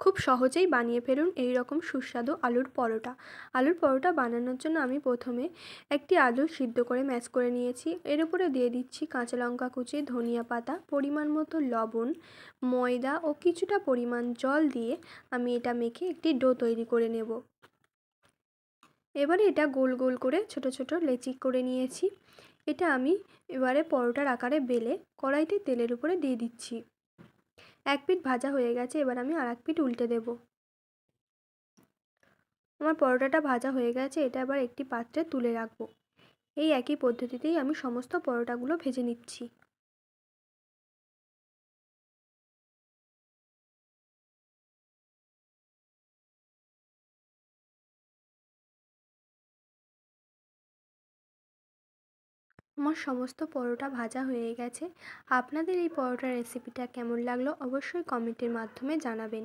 খুব সহজেই বানিয়ে ফেলুন এই রকম সুস্বাদু আলুর পরোটা। আলুর পরোটা বানানোর জন্য আমি প্রথমে একটি আলু সিদ্ধ করে ম্যাশ করে নিয়েছি। এর উপরে দিয়ে দিচ্ছি কাঁচা লঙ্কা কুচি, ধনিয়া পাতা, পরিমাণ মতো লবণ, ময়দা ও কিছুটা পরিমাণ জল দিয়ে আমি এটা মেখে একটি ডো তৈরি করে নেব। এবারে এটা গোল গোল করে ছোট ছোট লেচি করে নিয়েছি। এটা আমি এবারে পরোটার আকারে বেলে কড়াইতে তেলের উপরে দিয়ে দিচ্ছি। এক পিঠ ভাজা হয়ে গেছে, এবার আমি আর এক পিঠ উল্টে দেব। আমার পরোটাটা ভাজা হয়ে গেছে, এটা এবার একটি পাত্রে তুলে রাখব। এই একই পদ্ধতিতেই আমি সমস্ত পরোটাগুলো ভেজে নিচ্ছি। আমার সমস্ত পরোটা ভাজা হয়ে গেছে। আপনাদের এই পরোটার রেসিপিটা কেমন লাগল অবশ্যই কমেন্টের মাধ্যমে জানাবেন।